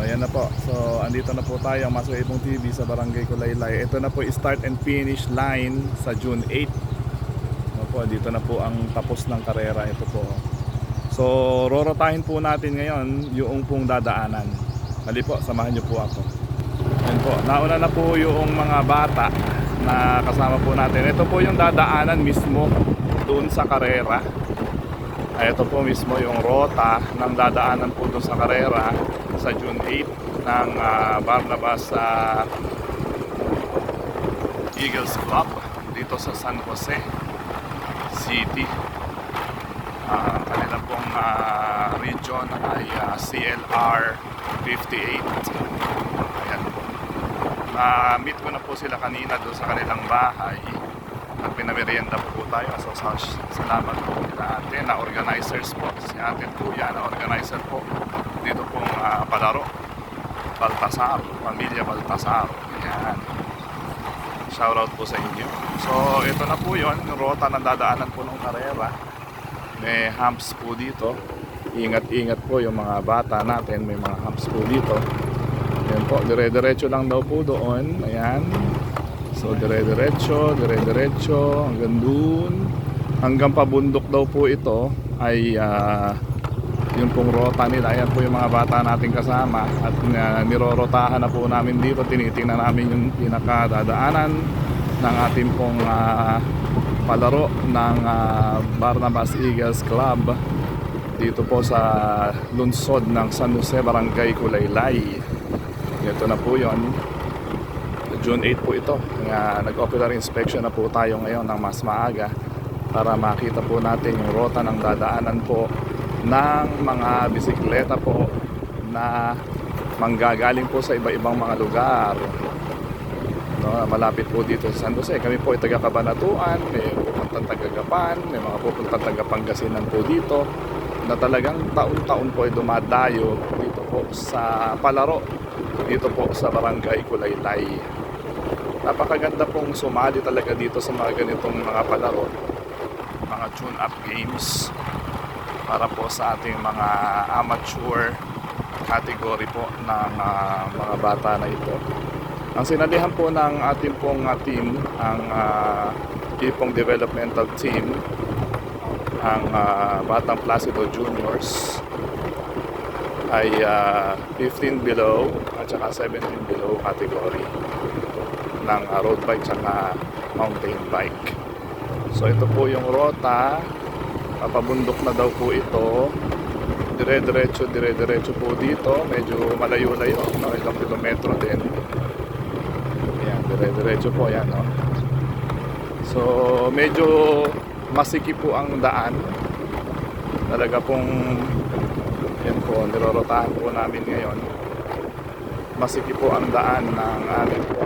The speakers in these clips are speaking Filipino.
ayan na po. So, andito na po tayo, Maso Ibong TV sa Barangay Kulaylay. Ito na po start and finish line sa June 8. Ano po, dito na po ang tapos ng karera. Ito po. So, rorotahin po natin ngayon yung pong dadaanan. Hali po, samahan niyo po ako. Ayan po, nauna na po yung mga bata na kasama po natin. Ito po yung dadaanan mismo doon sa karera. Ay, ito po mismo yung rota ng dadaanan po doon sa karera sa June 8 ng ah, Barnabas sa Eagles Club dito sa San Jose City. Ah, Ang kanila pong ah, region ay ah, CLR 58. Ayan po. Na-meet ko na po sila kanina doon sa kanilang bahay at pinamerienda po tayo. So, sa, salamat po kila ate na organizers po. Si ate Tuya na organizer po. Dito pong ah, palaro. Baltasar, Pamilya Baltasar. Ayan. Shoutout po sa inyo. So, ito na po yon yung rota na dadaanan po ng karera. May humps po dito. Ingat-ingat po yung mga bata natin. May mga humps po dito. Ayan po, dire-diretso lang daw po doon. Ayan. So dire-diretso, dire-diretso hanggang dun. Hanggang pabundok daw po ito ay ah, yung pong rota nila. Ayan po yung mga bata nating kasama at uh, nirorotahan na po namin dito. Tinitingnan namin yung pinakadadaanan ng ating pong ah, palaro ng ah, Barnabas Eagles Club dito po sa lungsod ng San Jose, Barangay Kulaylay. Ito na po yon June 8 po ito. Kaya nag-ocular inspection na po tayo ngayon ng mas maaga para makita po natin yung rota ng dadaanan po ng mga bisikleta po na manggagaling po sa iba-ibang mga lugar. No, malapit po dito sa San Jose. Kami po ay taga Cabanatuan, may pupuntang taga Gapan, may mga pupuntang taga Pangasinan po dito na talagang taon-taon po ay dumadayo dito po sa palaro dito po sa Barangay Kulaylay napakaganda pong sumali talaga dito sa mga ganitong mga palaro mga tune-up games para po sa ating mga amateur category po ng ah, mga bata na ito ang sinalihan po ng ating pong ah, team ang uh, Ipong Developmental Team ang ah, Batang Placido Juniors ay ah, 15 below at saka 17 below category ng uh, road bike tsaka mountain bike. So ito po yung rota. Papabundok na daw po ito. Dire-diretso, dire-diretso po dito. Medyo malayo-layo. No? Ilang kilometro din. Ayan, dire-diretso po yan. No? So medyo masikip po ang daan. Talaga pong yan po, nirorotahan po namin ngayon. Masikip po ang daan ng aming po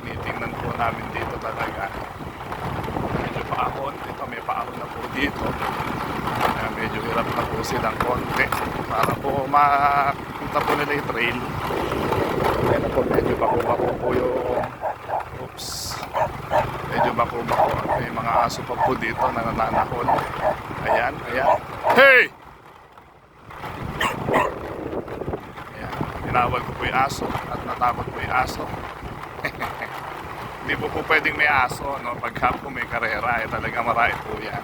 tinitingnan po namin dito talaga medyo paahon ito may paahon na po dito. Kaya medyo hirap na po silang konti para po makita po nila yung trail. Na po medyo bako-bako po yung oops. Medyo bako-bako. May mga aso pa po dito na nananahol ayan ayan. Hey! Ayan. Tinawag ko po yung aso at natakot po yung aso hindi po po pwedeng may aso, no? Pagka po may karera, eh, talaga marami po yan.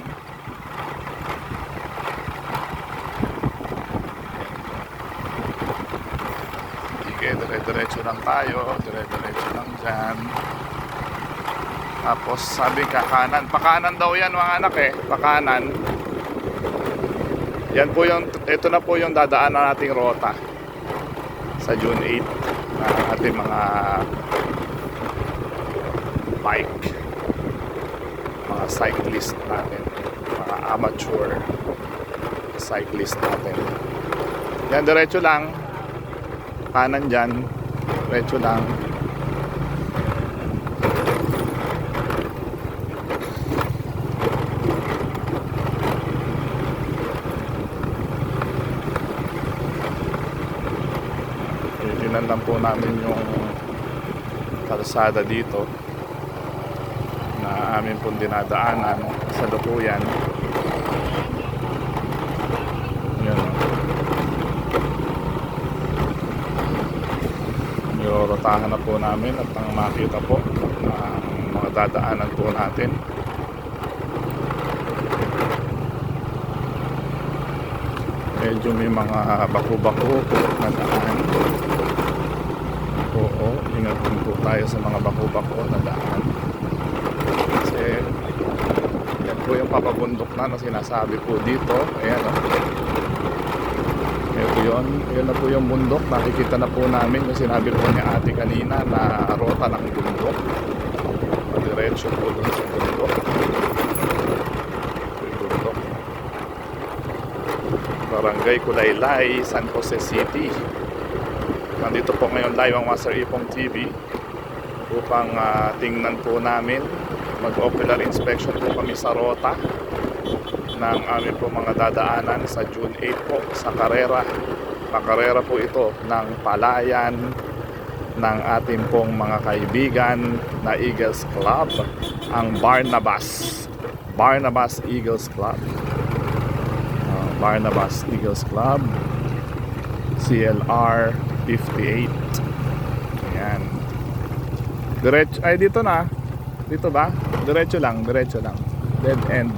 Sige, dire-diretso lang tayo, dire-diretso lang dyan. Tapos sabi kakanan, pakanan daw yan mga anak eh, pakanan. Yan po yung, ito na po yung dadaanan nating rota sa June 8 na ating mga bike. Mga cyclist natin. Mga amateur cyclist natin. Yan diretso lang. Kanan dyan. Diretso lang. Titinan lang po namin yung kalsada dito amin pong dinadaanan sa Lukuyan. Yan. rorotahan na po namin at ang makita po ang mga dadaanan po natin. Medyo may mga bako-bako po na daan. Oo, ingat din po tayo sa mga bako-bako na daan. Kasi yan po yung papabundok na na sinasabi po dito. Ayan o. Ito yun. Yun na po yung bundok. Nakikita na po namin yung sinabi po ni ate kanina na rota ng bundok. Diretso po dun sa bundok. Bundok. Barangay Kulaylay, San Jose City. Nandito po ngayon live ang Master Ipong TV upang ah, tingnan po namin mag-ocular inspection po kami sa rota ng aming po mga dadaanan sa June 8 po sa Carrera. Pakarera po ito ng palayan ng ating pong mga kaibigan na Eagles Club, ang Barnabas. Barnabas Eagles Club. Uh, Barnabas Eagles Club CLR 58 ayan diretso ay dito na dito ba? Diretso lang diretso lang. Dead end.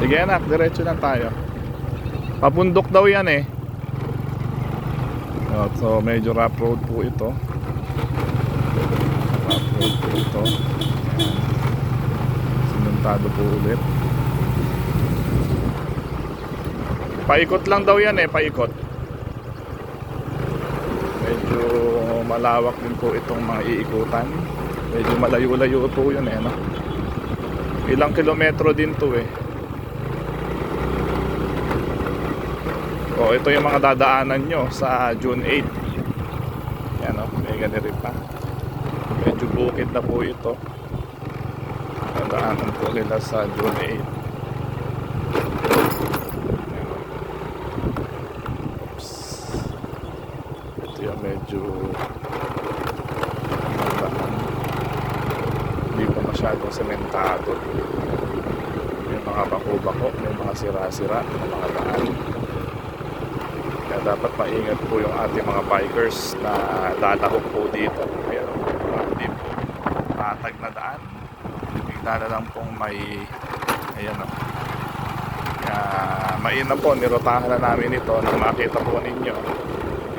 Sige anak diretso lang tayo. Papundok daw yan eh. Oh, so medyo rough road po ito. Rough road po ito. Ayan. simentado po ulit. Paikot lang daw yan eh paikot medyo malawak din po itong mga iikutan. Medyo malayo-layo po yun eh no? ilang kilometro din to eh. O ito yung mga dadaanan nyo sa June 8 yan o may ganito pa. Medyo bukid na po ito. Dadaanan po nila sa June 8 Ayan o. oops. Ito yung medyo daan hindi pa masyadong sementado may mga bako-bako may mga sira-sira na mga daan kaya dapat maingat po yung ating mga bikers na lalahok po dito. Mga hindi po tatag na daan. Bigla na lang pong may ayan o. Kaya mainam po, nirotahan na namin ito nang makita po ninyo.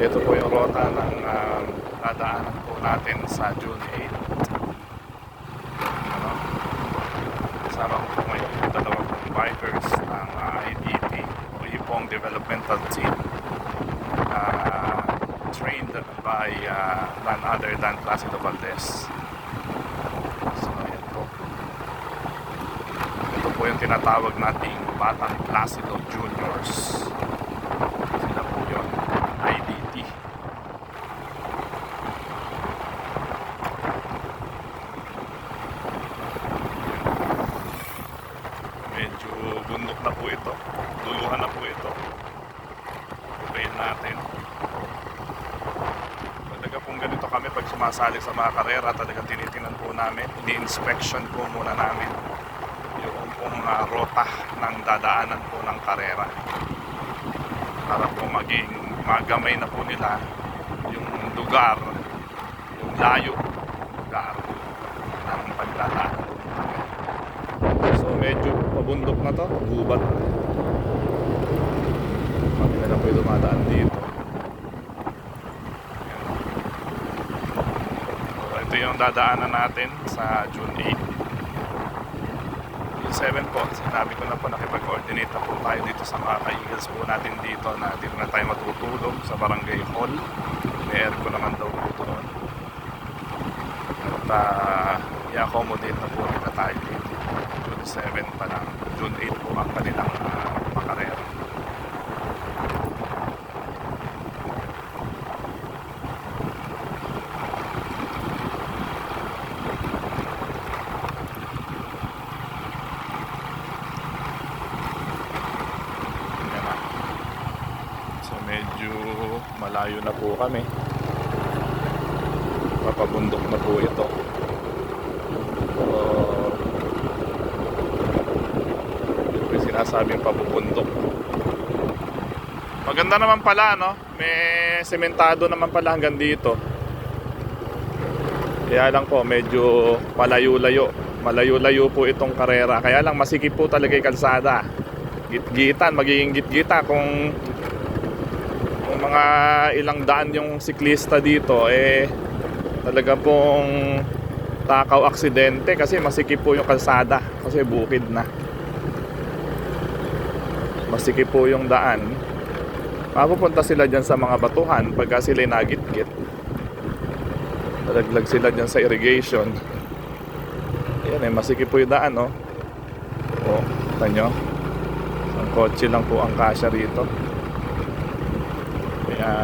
Ito po yung rota ng um, dadaanan po natin sa June 8. Ano? Kasama ko po ngayon yung dalawang bikers ng uh, IDT o Ipong Developmental Team uh, trained by uh, none other than Placido Valdez. So, ayan po. Ito po yung tinatawag nating Batang Placido Juniors. Sila po yun, IDT. Medyo bundok na po ito. Duluhan na po ito trail natin. Talaga kung ganito kami pag sumasali sa mga karera, talagang tinitingnan po namin, ini-inspection po muna namin yung pong ah, rota ng dadaanan po ng karera. Para po maging magamay na po nila yung lugar, yung layo lugar ng pagdadaanan. So medyo pabundok na to, gubat. Kami na lang po yung dumadaan dito. So, ito yung dadaanan natin sa June 8. June 7 po, sinabi ko na po nakipag-coordinate na po tayo dito sa mga ka-eagles po natin dito na dito na tayo matutulog sa barangay hall. May aircon naman daw po doon. At uh, i-accommodate na po nila tayo 7 pa lang. June 8 po ang kanilang uh. Yan na. So medyo malayo na po kami. Papabundok na po ito. So, yun po yung sinabi sinasabing pabubundok. Maganda naman pala, no? May sementado naman pala hanggang dito. Kaya lang po, medyo malayo-layo. Malayo-layo po itong karera. Kaya lang masikip po talaga yung kalsada. Gitgitan, magiging gitgita kung kung mga ilang daan yung siklista dito, eh talaga pong takaw aksidente kasi masikip po yung kalsada kasi bukid na. Masikip po yung daan. Mapupunta sila dyan sa mga batuhan pagka sila nagitgit. Nalaglag sila dyan sa irrigation. Ayan eh, masikip po yung daan, no? O, kita nyo? Ang kotse lang po ang kasya rito. Kaya